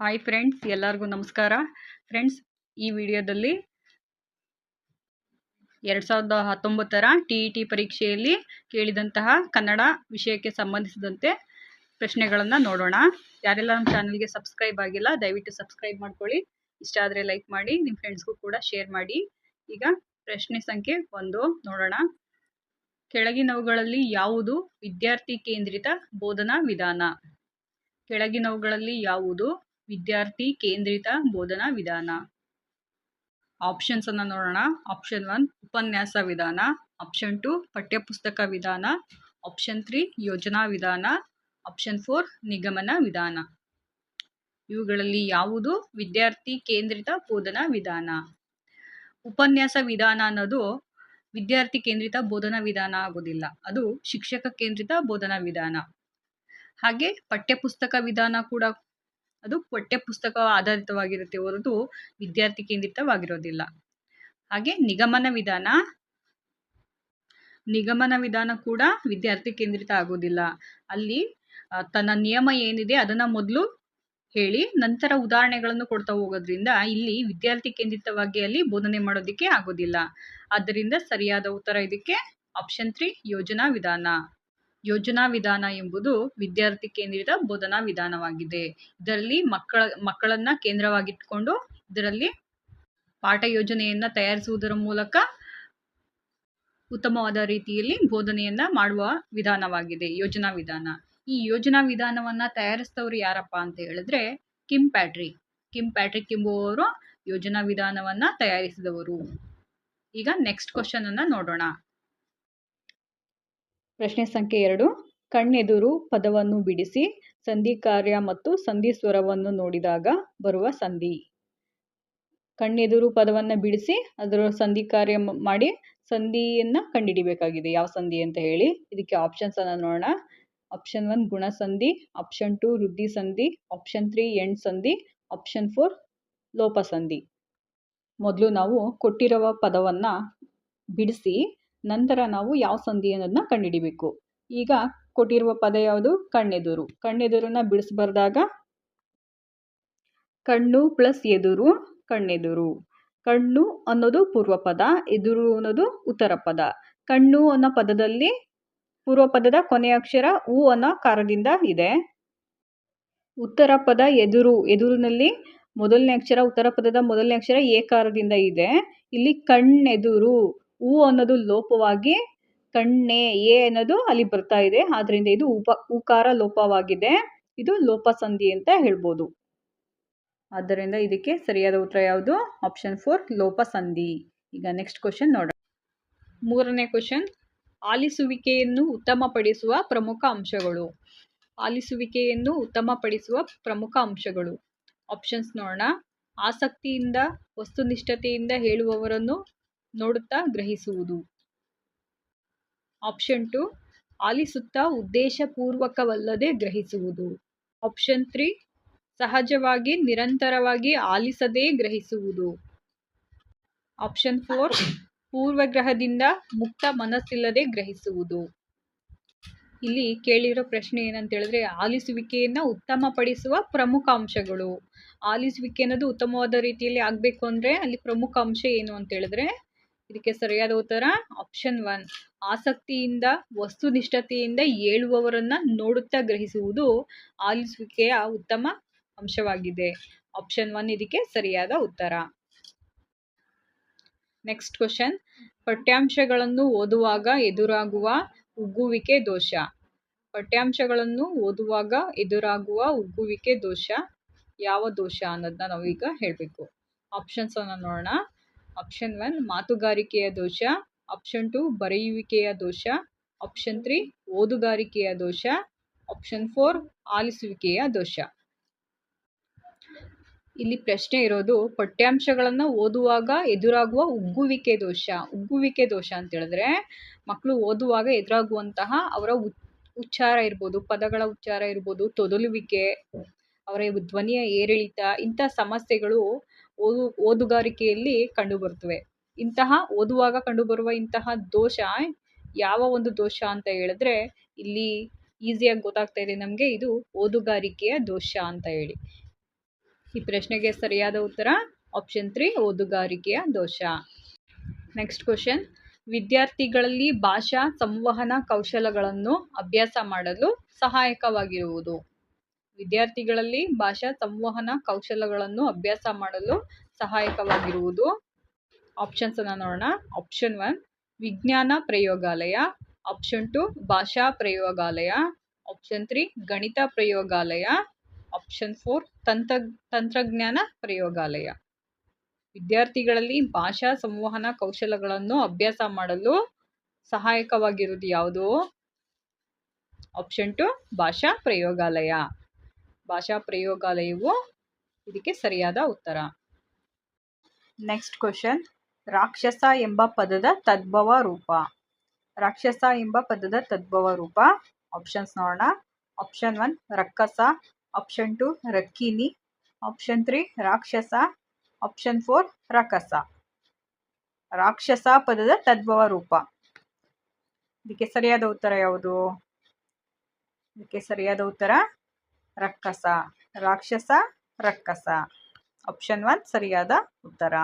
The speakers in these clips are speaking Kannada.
ಹಾಯ್ ಫ್ರೆಂಡ್ಸ್ ಎಲ್ಲರಿಗೂ ನಮಸ್ಕಾರ. ಫ್ರೆಂಡ್ಸ್ ಈ ವಿಡಿಯೋದಲ್ಲಿ ಎರಡು ಸಾವಿರದ ಹತ್ತೊಂಬತ್ತರ ಟಿ ಇ ಟಿ ಪರೀಕ್ಷೆಯಲ್ಲಿ ಕೇಳಿದಂತಹ ಕನ್ನಡ ವಿಷಯಕ್ಕೆ ಸಂಬಂಧಿಸಿದಂತೆ ಪ್ರಶ್ನೆಗಳನ್ನು ನೋಡೋಣ. ಯಾರೆಲ್ಲ ನಮ್ಮ ಚಾನಲ್ಗೆ ಸಬ್ಸ್ಕ್ರೈಬ್ ಆಗಿಲ್ಲ, ದಯವಿಟ್ಟು ಸಬ್ಸ್ಕ್ರೈಬ್ ಮಾಡ್ಕೊಳ್ಳಿ. ಇಷ್ಟ ಆದರೆ ಲೈಕ್ ಮಾಡಿ ನಿಮ್ಮ ಫ್ರೆಂಡ್ಸ್ಗೂ ಕೂಡ ಶೇರ್ ಮಾಡಿ. ಈಗ ಪ್ರಶ್ನೆ ಸಂಖ್ಯೆ ಒಂದು ನೋಡೋಣ. ಕೆಳಗಿನವುಗಳಲ್ಲಿ ಯಾವುದು ವಿದ್ಯಾರ್ಥಿ ಕೇಂದ್ರಿತ ಬೋಧನಾ ವಿಧಾನ? ಕೆಳಗಿನವುಗಳಲ್ಲಿ ಯಾವುದು ವಿದ್ಯಾರ್ಥಿ ಕೇಂದ್ರಿತ ಬೋಧನಾ ವಿಧಾನ. ಆಪ್ಷನ್ಸ್ ಅನ್ನು ನೋಡೋಣ. ಆಪ್ಷನ್ ಒನ್, ಉಪನ್ಯಾಸ ವಿಧಾನ. ಆಪ್ಷನ್ ಟು, ಪಠ್ಯಪುಸ್ತಕ ವಿಧಾನ. ಆಪ್ಷನ್ ತ್ರೀ, ಯೋಜನಾ ವಿಧಾನ. ಆಪ್ಷನ್ ಫೋರ್, ನಿಗಮನ ವಿಧಾನ. ಇವುಗಳಲ್ಲಿ ಯಾವುದು ವಿದ್ಯಾರ್ಥಿ ಕೇಂದ್ರಿತ ಬೋಧನಾ ವಿಧಾನ? ಉಪನ್ಯಾಸ ವಿಧಾನ ಅನ್ನೋದು ವಿದ್ಯಾರ್ಥಿ ಕೇಂದ್ರಿತ ಬೋಧನಾ ವಿಧಾನ ಆಗೋದಿಲ್ಲ. ಅದು ಶಿಕ್ಷಕ ಕೇಂದ್ರಿತ ಬೋಧನಾ ವಿಧಾನ. ಹಾಗೆ ಪಠ್ಯಪುಸ್ತಕ ವಿಧಾನ ಕೂಡ ಅದು ಪಠ್ಯಪುಸ್ತಕ ಆಧಾರಿತವಾಗಿರುತ್ತೆ ಹೊರತು ವಿದ್ಯಾರ್ಥಿ ಕೇಂದ್ರಿತವಾಗಿರೋದಿಲ್ಲ. ಹಾಗೆ ನಿಗಮನ ವಿಧಾನ ನಿಗಮನ ವಿಧಾನ ಕೂಡ ವಿದ್ಯಾರ್ಥಿ ಕೇಂದ್ರಿತ ಆಗೋದಿಲ್ಲ. ಅಲ್ಲಿ ತನ್ನ ನಿಯಮ ಏನಿದೆ ಅದನ್ನು ಮೊದಲು ಹೇಳಿ, ನಂತರ ಉದಾಹರಣೆಗಳನ್ನು ಕೊಡ್ತಾ ಹೋಗೋದ್ರಿಂದ ಇಲ್ಲಿ ವಿದ್ಯಾರ್ಥಿ ಕೇಂದ್ರಿತವಾಗಿ ಅಲ್ಲಿ ಬೋಧನೆ ಮಾಡೋದಕ್ಕೆ ಆಗೋದಿಲ್ಲ. ಆದ್ದರಿಂದ ಸರಿಯಾದ ಉತ್ತರ ಇದಕ್ಕೆ ಆಪ್ಷನ್ ತ್ರೀ ಯೋಜನಾ ವಿಧಾನ. ಯೋಜನಾ ವಿಧಾನ ಎಂಬುದು ವಿದ್ಯಾರ್ಥಿ ಕೇಂದ್ರಿತ ಬೋಧನಾ ವಿಧಾನವಾಗಿದೆ. ಇದರಲ್ಲಿ ಮಕ್ಕಳ, ಮಕ್ಕಳನ್ನ ಕೇಂದ್ರವಾಗಿಟ್ಕೊಂಡು ಇದರಲ್ಲಿ ಪಾಠ ಯೋಜನೆಯನ್ನು ತಯಾರಿಸುವುದರ ಮೂಲಕ ಉತ್ತಮವಾದ ರೀತಿಯಲ್ಲಿ ಬೋಧನೆಯನ್ನ ಮಾಡುವ ವಿಧಾನವಾಗಿದೆ, ಯೋಜನಾ ವಿಧಾನ. ಈ ಯೋಜನಾ ವಿಧಾನವನ್ನ ತಯಾರಿಸಿದವರು ಯಾರಪ್ಪ ಅಂತ ಹೇಳಿದ್ರೆ ಕಿಮ್ ಪ್ಯಾಟ್ರಿಕ್. ಕಿಮ್ ಪ್ಯಾಟ್ರಿಕ್ ಎಂಬುವವರು ಯೋಜನಾ ವಿಧಾನವನ್ನ ತಯಾರಿಸಿದವರು. ಈಗ ನೆಕ್ಸ್ಟ್ ಕ್ವಶನ್ ಅನ್ನ ನೋಡೋಣ. ಪ್ರಶ್ನೆ ಸಂಖ್ಯೆ ಎರಡು. ಕಣ್ಣೆದುರು ಪದವನ್ನು ಬಿಡಿಸಿ ಸಂಧಿ ಕಾರ್ಯ ಮತ್ತು ಸಂಧಿ ಸ್ವರವನ್ನು ನೋಡಿದಾಗ ಬರುವ ಸಂಧಿ. ಕಣ್ಣೆದುರು ಪದವನ್ನು ಬಿಡಿಸಿ ಅದರ ಸಂಧಿ ಕಾರ್ಯ ಮಾಡಿ ಸಂಧಿಯನ್ನು ಕಂಡುಹಿಡಿಬೇಕಾಗಿದೆ ಯಾವ ಸಂಧಿ ಅಂತ ಹೇಳಿ ಇದಕ್ಕೆ ಆಪ್ಷನ್ಸ್ ಅನ್ನು ನೋಡೋಣ. ಆಪ್ಷನ್ ಒನ್ ಗುಣ ಸಂಧಿ. ಆಪ್ಷನ್ ಟು ವೃದ್ಧಿ ಸಂಧಿ. ಆಪ್ಷನ್ ತ್ರೀ ಎಂಡ್ ಸಂಧಿ. ಆಪ್ಷನ್ ಫೋರ್ ಲೋಪ ಸಂಧಿ. ಮೊದಲು ನಾವು ಕೊಟ್ಟಿರುವ ಪದವನ್ನು ಬಿಡಿಸಿ ನಂತರ ನಾವು ಯಾವ ಸಂಧಿ ಅನ್ನೋದನ್ನ ಕಂಡುಹಿಡಿಬೇಕು. ಈಗ ಕೊಟ್ಟಿರುವ ಪದ ಯಾವುದು? ಕಣ್ಣೆದುರು. ಕಣ್ಣೆದುರನ್ನ ಬಿಡಿಸ್ಬಾರ್ದಾಗ ಕಣ್ಣು ಪ್ಲಸ್ ಎದುರು, ಕಣ್ಣೆದುರು. ಕಣ್ಣು ಅನ್ನೋದು ಪೂರ್ವ ಪದ ಎದುರು ಅನ್ನೋದು ಉತ್ತರ ಪದ ಕಣ್ಣು ಅನ್ನೋ ಪದದಲ್ಲಿ ಪೂರ್ವ ಪದದ ಕೊನೆಯ ಅಕ್ಷರ ಉ ಅನ್ನೋ ಕಾರದಿಂದ ಇದೆ. ಉತ್ತರ ಪದ ಎದುರು. ಎದುರಿನಲ್ಲಿ ಮೊದಲನೇ ಅಕ್ಷರ ಉತ್ತರ ಪದದ ಮೊದಲನೇ ಅಕ್ಷರ ಏಕಾರದಿಂದ ಇದೆ. ಇಲ್ಲಿ ಕಣ್ಣೆದುರು. ಹೂ ಅನ್ನೋದು ಲೋಪವಾಗಿ ಕಣ್ಣೆ ಎ ಅನ್ನೋದು ಅಲ್ಲಿ ಬರ್ತಾ ಇದೆ. ಆದ್ರಿಂದ ಇದು ಉಪ, ಉಕಾರ ಲೋಪವಾಗಿದೆ. ಇದು ಲೋಪ ಸಂಧಿ ಅಂತ ಹೇಳ್ಬೋದು. ಆದ್ದರಿಂದ ಇದಕ್ಕೆ ಸರಿಯಾದ ಉತ್ತರ ಯಾವುದು? ಆಪ್ಷನ್ ಫೋರ್ ಲೋಪ ಸಂಧಿ. ಈಗ ನೆಕ್ಸ್ಟ್ ಕ್ವಶನ್ ನೋಡೋಣ. ಮೂರನೇ ಕ್ವಶನ್ ಆಲಿಸುವಿಕೆಯನ್ನು ಉತ್ತಮಪಡಿಸುವ ಪ್ರಮುಖ ಅಂಶಗಳು. ಆಲಿಸುವಿಕೆಯನ್ನು ಉತ್ತಮಪಡಿಸುವ ಪ್ರಮುಖ ಅಂಶಗಳು. ಆಪ್ಷನ್ಸ್ ನೋಡೋಣ. ಆಸಕ್ತಿಯಿಂದ, ವಸ್ತುನಿಷ್ಠತೆಯಿಂದ ಹೇಳುವವರನ್ನು ನೋಡುತ್ತಾ ಗ್ರಹಿಸುವುದು. ಆಪ್ಷನ್ ಟು ಆಲಿಸುತ್ತಾ ಉದ್ದೇಶಪೂರ್ವಕವಲ್ಲದೆ ಗ್ರಹಿಸುವುದು. ಆಪ್ಷನ್ ತ್ರೀ ಸಹಜವಾಗಿ ನಿರಂತರವಾಗಿ ಆಲಿಸದೇ ಗ್ರಹಿಸುವುದು. ಆಪ್ಷನ್ ಫೋರ್ ಪೂರ್ವಗ್ರಹದಿಂದ ಮುಕ್ತ ಮನಸ್ಸಿಲ್ಲದೆ ಗ್ರಹಿಸುವುದು. ಇಲ್ಲಿ ಕೇಳಿರೋ ಪ್ರಶ್ನೆ ಏನಂತ ಹೇಳಿದ್ರೆ ಆಲಿಸುವಿಕೆಯನ್ನು ಉತ್ತಮಪಡಿಸುವ ಪ್ರಮುಖ ಅಂಶಗಳು. ಆಲಿಸುವಿಕೆ ಅನ್ನೋದು ಉತ್ತಮವಾದ ರೀತಿಯಲ್ಲಿ ಆಗಬೇಕು ಅಂದರೆ ಅಲ್ಲಿ ಪ್ರಮುಖ ಅಂಶ ಏನು ಅಂತ ಹೇಳಿದ್ರೆ ಇದಕ್ಕೆ ಸರಿಯಾದ ಉತ್ತರ ಆಪ್ಷನ್ ಒನ್ ಆಸಕ್ತಿಯಿಂದ, ವಸ್ತುನಿಷ್ಠತೆಯಿಂದ ಹೇಳುವವರನ್ನ ನೋಡುತ್ತಾ ಗ್ರಹಿಸುವುದು ಆಲಿಸುವಿಕೆಯ ಉತ್ತಮ ಅಂಶವಾಗಿದೆ. ಆಪ್ಷನ್ ಒನ್ ಇದಕ್ಕೆ ಸರಿಯಾದ ಉತ್ತರ. ನೆಕ್ಸ್ಟ್ ಕ್ವಶನ್ ಪಠ್ಯಾಂಶಗಳನ್ನು ಓದುವಾಗ ಎದುರಾಗುವ ಉಗ್ಗುವಿಕೆ ದೋಷ. ಪಠ್ಯಾಂಶಗಳನ್ನು ಓದುವಾಗ ಎದುರಾಗುವ ಉಗ್ಗುವಿಕೆ ದೋಷ ಯಾವ ದೋಷ ಅನ್ನೋದನ್ನ ನಾವು ಈಗ ಹೇಳಬೇಕು. ಆಪ್ಷನ್ಸ್ ಅನ್ನು ನೋಡೋಣ. ಆಪ್ಷನ್ ಒನ್ ಮಾತುಗಾರಿಕೆಯ ದೋಷ. ಆಪ್ಷನ್ ಟು ಬರೆಯುವಿಕೆಯ ದೋಷ. ಆಪ್ಷನ್ ತ್ರೀ ಓದುಗಾರಿಕೆಯ ದೋಷ. ಆಪ್ಷನ್ ಫೋರ್ ಆಲಿಸುವಿಕೆಯ ದೋಷ. ಇಲ್ಲಿ ಪ್ರಶ್ನೆ ಇರೋದು, ಪಠ್ಯಾಂಶಗಳನ್ನು ಓದುವಾಗ ಎದುರಾಗುವ ಉಗ್ಗುವಿಕೆ ದೋಷ. ಉಗ್ಗುವಿಕೆ ದೋಷ ಅಂತ ಹೇಳಿದ್ರೆ ಮಕ್ಕಳು ಓದುವಾಗ ಎದುರಾಗುವಂತಹ ಅವರ ಉಚ್ಚಾರ ಇರ್ಬೋದು, ಪದಗಳ ಉಚ್ಚಾರ ಇರ್ಬೋದು, ತೊದಲುವಿಕೆ, ಅವರ ಧ್ವನಿಯ ಏರಿಳಿತ, ಇಂಥ ಸಮಸ್ಯೆಗಳು ಓದು, ಓದುಗಾರಿಕೆಯಲ್ಲಿ ಕಂಡುಬರುತ್ತವೆ ಇಂತಹ ಓದುವಾಗ ಕಂಡುಬರುವ ಇಂತಹ ದೋಷ, ಯಾವ ಒಂದು ದೋಷ ಅಂತ ಹೇಳಿದ್ರೆ ಇಲ್ಲಿ ಈಸಿಯಾಗಿ ಗೊತ್ತಾಗ್ತಾ ಇದೆ ನಮಗೆ, ಇದು ಓದುಗಾರಿಕೆಯ ದೋಷ ಅಂತ ಹೇಳಿ. ಈ ಪ್ರಶ್ನೆಗೆ ಸರಿಯಾದ ಉತ್ತರ ಆಪ್ಷನ್ ತ್ರೀ ಓದುಗಾರಿಕೆಯ ದೋಷ. ನೆಕ್ಸ್ಟ್ ಕ್ವಶನ್ ವಿದ್ಯಾರ್ಥಿಗಳಲ್ಲಿ ಭಾಷಾ ಸಂವಹನ ಕೌಶಲಗಳನ್ನು ಅಭ್ಯಾಸ ಮಾಡಲು ಸಹಾಯಕವಾಗಿರುವುದು. ವಿದ್ಯಾರ್ಥಿಗಳಲ್ಲಿ ಭಾಷಾ ಸಂವಹನ ಕೌಶಲಗಳನ್ನು ಅಭ್ಯಾಸ ಮಾಡಲು ಸಹಾಯಕವಾಗಿರುವುದು. ಆಪ್ಷನ್ಸ್ ಅನ್ನು ನೋಡೋಣ. ಆಪ್ಷನ್ ಒನ್ ವಿಜ್ಞಾನ ಪ್ರಯೋಗಾಲಯ. ಆಪ್ಷನ್ ಟು ಭಾಷಾ ಪ್ರಯೋಗಾಲಯ. ಆಪ್ಷನ್ ತ್ರೀ ಗಣಿತ ಪ್ರಯೋಗಾಲಯ. ಆಪ್ಷನ್ ಫೋರ್ ತಂತ್ರ, ತಂತ್ರಜ್ಞಾನ ಪ್ರಯೋಗಾಲಯ. ವಿದ್ಯಾರ್ಥಿಗಳಲ್ಲಿ ಭಾಷಾ ಸಂವಹನ ಕೌಶಲಗಳನ್ನು ಅಭ್ಯಾಸ ಮಾಡಲು ಸಹಾಯಕವಾಗಿರುವುದು ಯಾವುದು? ಆಪ್ಷನ್ ಟು ಭಾಷಾ ಪ್ರಯೋಗಾಲಯ. ಭಾಷಾ ಪ್ರಯೋಗಾಲಯವು ಇದಕ್ಕೆ ಸರಿಯಾದ ಉತ್ತರ. ನೆಕ್ಸ್ಟ್ ಕ್ವಶನ್ ರಾಕ್ಷಸ ಎಂಬ ಪದದ ತದ್ಭವ ರೂಪ. ರಾಕ್ಷಸ ಎಂಬ ಪದದ ತದ್ಭವ ರೂಪ. ಆಪ್ಷನ್ಸ್ ನೋಡೋಣ. ಆಪ್ಷನ್ ಒನ್ ರಕ್ಕಸ. ಆಪ್ಷನ್ ಟು ರಕ್ಕಿನಿ. ಆಪ್ಷನ್ ತ್ರೀ ರಾಕ್ಷಸ. ಆಪ್ಷನ್ ಫೋರ್ ರಕಸ ರಾಕ್ಷಸ ಪದದ ತದ್ಭವ ರೂಪ. ಇದಕ್ಕೆ ಸರಿಯಾದ ಉತ್ತರ ಯಾವುದು? ಇದಕ್ಕೆ ಸರಿಯಾದ ಉತ್ತರ ರಕ್ಕಸ. ರಾಕ್ಷಸ, ರಕ್ಕಸ. ಆಪ್ಷನ್ ಒನ್ ಸರಿಯಾದ ಉತ್ತರ.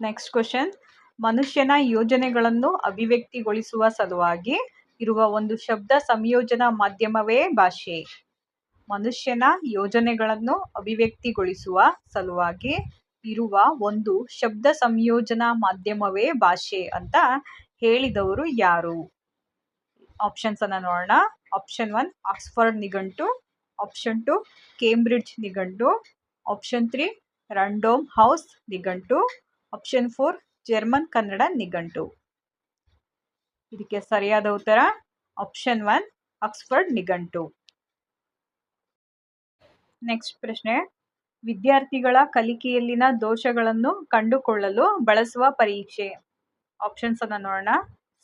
ನೆಕ್ಸ್ಟ್ ಕ್ವಶನ್ ಮನುಷ್ಯನ ಯೋಜನೆಗಳನ್ನು ಅಭಿವ್ಯಕ್ತಿಗೊಳಿಸುವ ಸಲುವಾಗಿ ಇರುವ ಒಂದು ಶಬ್ದ ಸಂಯೋಜನಾ ಮಾಧ್ಯಮವೇ ಭಾಷೆ. ಮನುಷ್ಯನ ಯೋಜನೆಗಳನ್ನು ಅಭಿವ್ಯಕ್ತಿಗೊಳಿಸುವ ಸಲುವಾಗಿ ಇರುವ ಒಂದು ಶಬ್ದ ಸಂಯೋಜನಾ ಮಾಧ್ಯಮವೇ ಭಾಷೆ ಅಂತ ಹೇಳಿದವರು ಯಾರು? ಆಪ್ಷನ್ಸ್ ಅನ್ನ ನೋಡೋಣ. ಆಪ್ಷನ್ ಒನ್ ಆಕ್ಸ್ಫರ್ಡ್ ನಿಘಂಟು ಆಪ್ಷನ್ ಟು ಕೇಂಬ್ರಿಡ್ಜ್ ನಿಘಂಟು ಆಪ್ಷನ್ ತ್ರೀ ರಂಡೋಮ್ ಹೌಸ್ ನಿಘಂಟು ಆಪ್ಷನ್ ಫೋರ್ ಜರ್ಮನ್ ಕನ್ನಡ ನಿಘಂಟು ಇದಕ್ಕೆ ಸರಿಯಾದ ಉತ್ತರ ಆಪ್ಷನ್ ಒನ್ ಆಕ್ಸ್ಫರ್ಡ್ ನಿಘಂಟು ನೆಕ್ಸ್ಟ್ ಪ್ರಶ್ನೆ, ವಿದ್ಯಾರ್ಥಿಗಳ ಕಲಿಕೆಯಲ್ಲಿನ ದೋಷಗಳನ್ನು ಕಂಡುಕೊಳ್ಳಲು ಬಳಸುವ ಪರೀಕ್ಷೆ. ಆಪ್ಷನ್ಸ್ ಅನ್ನು ನೋಡೋಣ.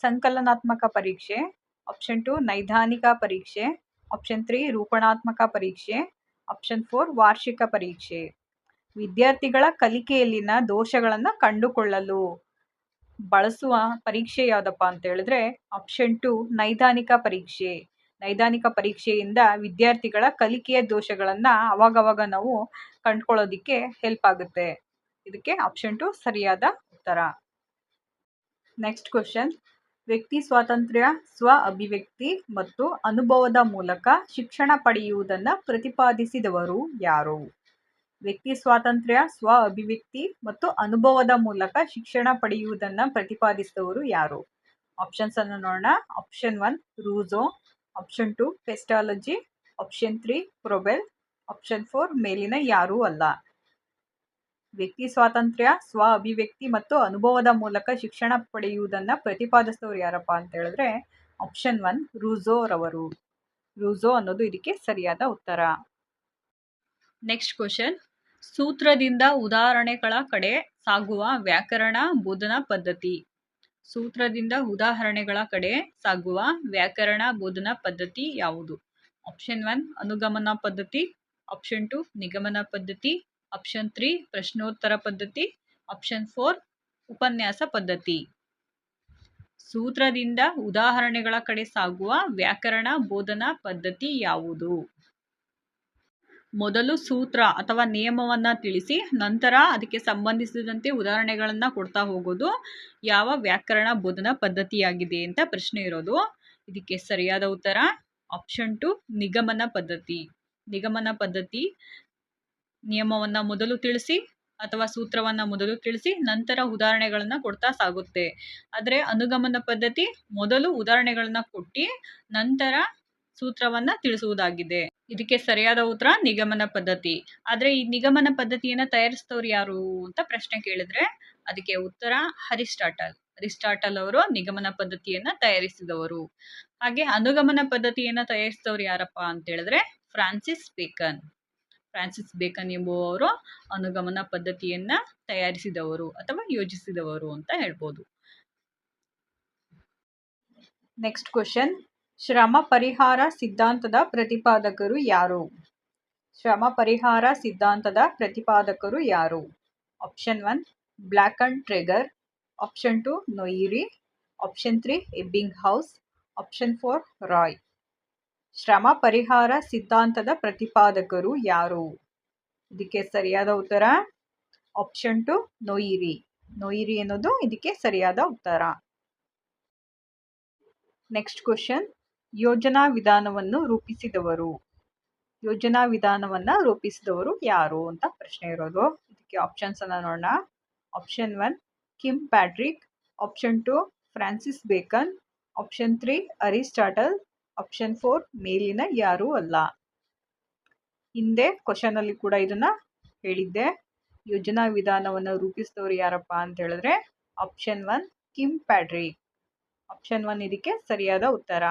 ಸಂಕಲನಾತ್ಮಕ ಪರೀಕ್ಷೆ. ಆಪ್ಷನ್ ಟು ನೈದಾನಿಕ ಪರೀಕ್ಷೆ. ಆಪ್ಷನ್ ತ್ರೀ ರೂಪಣಾತ್ಮಕ ಪರೀಕ್ಷೆ. ಆಪ್ಷನ್ ಫೋರ್ ವಾರ್ಷಿಕ ಪರೀಕ್ಷೆ. ವಿದ್ಯಾರ್ಥಿಗಳ ಕಲಿಕೆಯಲ್ಲಿನ ದೋಷಗಳನ್ನು ಕಂಡುಕೊಳ್ಳಲು ಬಳಸುವ ಪರೀಕ್ಷೆ ಯಾವುದಪ್ಪ ಅಂತ ಹೇಳಿದ್ರೆ ಆಪ್ಷನ್ ಟು ನೈದಾನಿಕ ಪರೀಕ್ಷೆ. ನೈದಾನಿಕ ಪರೀಕ್ಷೆಯಿಂದ ವಿದ್ಯಾರ್ಥಿಗಳ ಕಲಿಕೆಯ ದೋಷಗಳನ್ನು ಅವಾಗವಾಗ ನಾವು ಕಂಡುಕೊಳ್ಳೋದಿಕ್ಕೆ ಹೆಲ್ಪ್ ಆಗುತ್ತೆ. ಇದಕ್ಕೆ ಆಪ್ಷನ್ ಟು ಸರಿಯಾದ ಉತ್ತರ. ನೆಕ್ಸ್ಟ್ ಕ್ವಶನ್ ವ್ಯಕ್ತಿ ಸ್ವಾತಂತ್ರ್ಯ, ಸ್ವ ಅಭಿವ್ಯಕ್ತಿ ಮತ್ತು ಅನುಭವದ ಮೂಲಕ ಶಿಕ್ಷಣ ಪಡೆಯುವುದನ್ನು ಪ್ರತಿಪಾದಿಸಿದವರು ಯಾರು? ವ್ಯಕ್ತಿ ಸ್ವಾತಂತ್ರ್ಯ, ಸ್ವ ಅಭಿವ್ಯಕ್ತಿ ಮತ್ತು ಅನುಭವದ ಮೂಲಕ ಶಿಕ್ಷಣ ಪಡೆಯುವುದನ್ನು ಪ್ರತಿಪಾದಿಸಿದವರು ಯಾರು? ಆಪ್ಷನ್ಸ್ ಅನ್ನು ನೋಡೋಣ. Option one Rousseau option two Pestalozzi option three Froebel option four ಮೇಲಿನ ಯಾರೂ ಅಲ್ಲ. ವ್ಯಕ್ತಿ ಸ್ವಾತಂತ್ರ್ಯ, ಸ್ವ ಅಭಿವ್ಯಕ್ತಿ ಮತ್ತು ಅನುಭವದ ಮೂಲಕ ಶಿಕ್ಷಣ ಪಡೆಯುವುದನ್ನು ಪ್ರತಿಪಾದಿಸಿದವರು ಯಾರಪ್ಪ ಅಂತ ಹೇಳಿದ್ರೆ ಆಪ್ಷನ್ ಒನ್ ರೂಝೋರವರು ರೂಝೋ ಅನ್ನೋದು ಇದಕ್ಕೆ ಸರಿಯಾದ ಉತ್ತರ. ನೆಕ್ಸ್ಟ್ ಕ್ವಶನ್ ಸೂತ್ರದಿಂದ ಉದಾಹರಣೆಗಳ ಕಡೆ ಸಾಗುವ ವ್ಯಾಕರಣ ಬೋಧನಾ ಪದ್ಧತಿ. ಸೂತ್ರದಿಂದ ಉದಾಹರಣೆಗಳ ಕಡೆ ಸಾಗುವ ವ್ಯಾಕರಣ ಬೋಧನಾ ಪದ್ಧತಿ ಯಾವುದು? ಆಪ್ಷನ್ ಒನ್ ಅನುಗಮನ ಪದ್ಧತಿ. ಆಪ್ಷನ್ ಟು ನಿಗಮನ ಪದ್ಧತಿ. ಆಪ್ಷನ್ ತ್ರೀ ಪ್ರಶ್ನೋತ್ತರ ಪದ್ಧತಿ ಆಪ್ಷನ್ ಫೋರ್ ಉಪನ್ಯಾಸ ಪದ್ಧತಿ ಸೂತ್ರದಿಂದ ಉದಾಹರಣೆಗಳ ಕಡೆ ಸಾಗುವ ವ್ಯಾಕರಣ ಬೋಧನಾ ಪದ್ಧತಿ ಯಾವುದು? ಮೊದಲು ಸೂತ್ರ ಅಥವಾ ನಿಯಮವನ್ನು ತಿಳಿಸಿ, ನಂತರ ಅದಕ್ಕೆ ಸಂಬಂಧಿಸಿದಂತೆ ಉದಾಹರಣೆಗಳನ್ನು ಕೊಡ್ತಾ ಹೋಗೋದು ಯಾವ ವ್ಯಾಕರಣ ಬೋಧನಾ ಪದ್ಧತಿಯಾಗಿದೆ ಅಂತ ಪ್ರಶ್ನೆ ಇರೋದು. ಇದಕ್ಕೆ ಸರಿಯಾದ ಉತ್ತರ ಆಪ್ಷನ್ ಟು ನಿಗಮನ ಪದ್ಧತಿ. ನಿಗಮನ ಪದ್ಧತಿ ನಿಯಮವನ್ನು ಮೊದಲು ತಿಳಿಸಿ ಅಥವಾ ಸೂತ್ರವನ್ನು ಮೊದಲು ತಿಳಿಸಿ ನಂತರ ಉದಾಹರಣೆಗಳನ್ನು ಕೊಡ್ತಾ ಸಾಗುತ್ತೆ. ಆದರೆ ಅನುಗಮನ ಪದ್ಧತಿ ಮೊದಲು ಉದಾಹರಣೆಗಳನ್ನು ಕೊಟ್ಟು ನಂತರ ಸೂತ್ರವನ್ನ ತಿಳಿಸುವುದಾಗಿದೆ. ಇದಕ್ಕೆ ಸರಿಯಾದ ಉತ್ತರ ನಿಗಮನ ಪದ್ಧತಿ. ಆದರೆ ಈ ನಿಗಮನ ಪದ್ಧತಿಯನ್ನು ತಯಾರಿಸಿದವರು ಯಾರು ಅಂತ ಪ್ರಶ್ನೆ ಕೇಳಿದ್ರೆ ಅದಕ್ಕೆ ಉತ್ತರ ಅರಿಸ್ಟಾಟಲ್. ಅರಿಸ್ಟಾಟಲ್ ಅವರು ನಿಗಮನ ಪದ್ಧತಿಯನ್ನ ತಯಾರಿಸಿದವರು. ಹಾಗೆ ಅನುಗಮನ ಪದ್ಧತಿಯನ್ನ ತಯಾರಿಸಿದವರು ಯಾರಪ್ಪ ಅಂತ ಹೇಳಿದ್ರೆ ಫ್ರಾನ್ಸಿಸ್ ಬೇಕನ್. ಫ್ರಾನ್ಸಿಸ್ ಬೇಕನ್ ಎಂಬುವವರು ಅನುಗಮನ ಪದ್ಧತಿಯನ್ನ ತಯಾರಿಸಿದವರು ಅಥವಾ ಯೋಜಿಸಿದವರು ಅಂತ ಹೇಳ್ಬೋದು. ನೆಕ್ಸ್ಟ್ ಕ್ವಶನ್ ಶ್ರಮ ಪರಿಹಾರ ಸಿದ್ಧಾಂತದ ಪ್ರತಿಪಾದಕರು ಯಾರು? ಶ್ರಮ ಪರಿಹಾರ ಸಿದ್ಧಾಂತದ ಪ್ರತಿಪಾದಕರು ಯಾರು? Option one Black and Treger option two ನೊಯಿರಿ option three Ebbinghaus option four Roy ಶ್ರಮ ಪರಿಹಾರ ಸಿದ್ಧಾಂತದ ಪ್ರತಿಪಾದಕರು ಯಾರು? ಇದಕ್ಕೆ ಸರಿಯಾದ ಉತ್ತರ ಆಪ್ಷನ್ ಟು ನೊಯಿರಿ ನೊಯಿರಿ ಅನ್ನೋದು ಇದಕ್ಕೆ ಸರಿಯಾದ ಉತ್ತರ. ನೆಕ್ಸ್ಟ್ ಕ್ವಶನ್ ಯೋಜನಾ ವಿಧಾನವನ್ನು ರೂಪಿಸಿದವರು. ಯೋಜನಾ ವಿಧಾನವನ್ನ ರೂಪಿಸಿದವರು ಯಾರು ಅಂತ ಪ್ರಶ್ನೆ ಇರೋದು. ಇದಕ್ಕೆ ಆಪ್ಷನ್ಸ್ ಅನ್ನ ನೋಡೋಣ. Option one Kim Patrick option two Francis Bacon option three Aristotle option four ಮೇಲಿನ ಯಾರೂ ಅಲ್ಲ. ಹಿಂದೆ ಕ್ವಶನ್ ಅಲ್ಲಿ ಕೂಡ ಇದನ್ನ ಹೇಳಿದ್ದೆ. ಯೋಜನಾ ವಿಧಾನವನ್ನು ರೂಪಿಸಿದವರು ಯಾರಪ್ಪ ಅಂತ ಹೇಳಿದ್ರೆ option one Kim Patrick option one ಇದಕ್ಕೆ ಸರಿಯಾದ ಉತ್ತರ.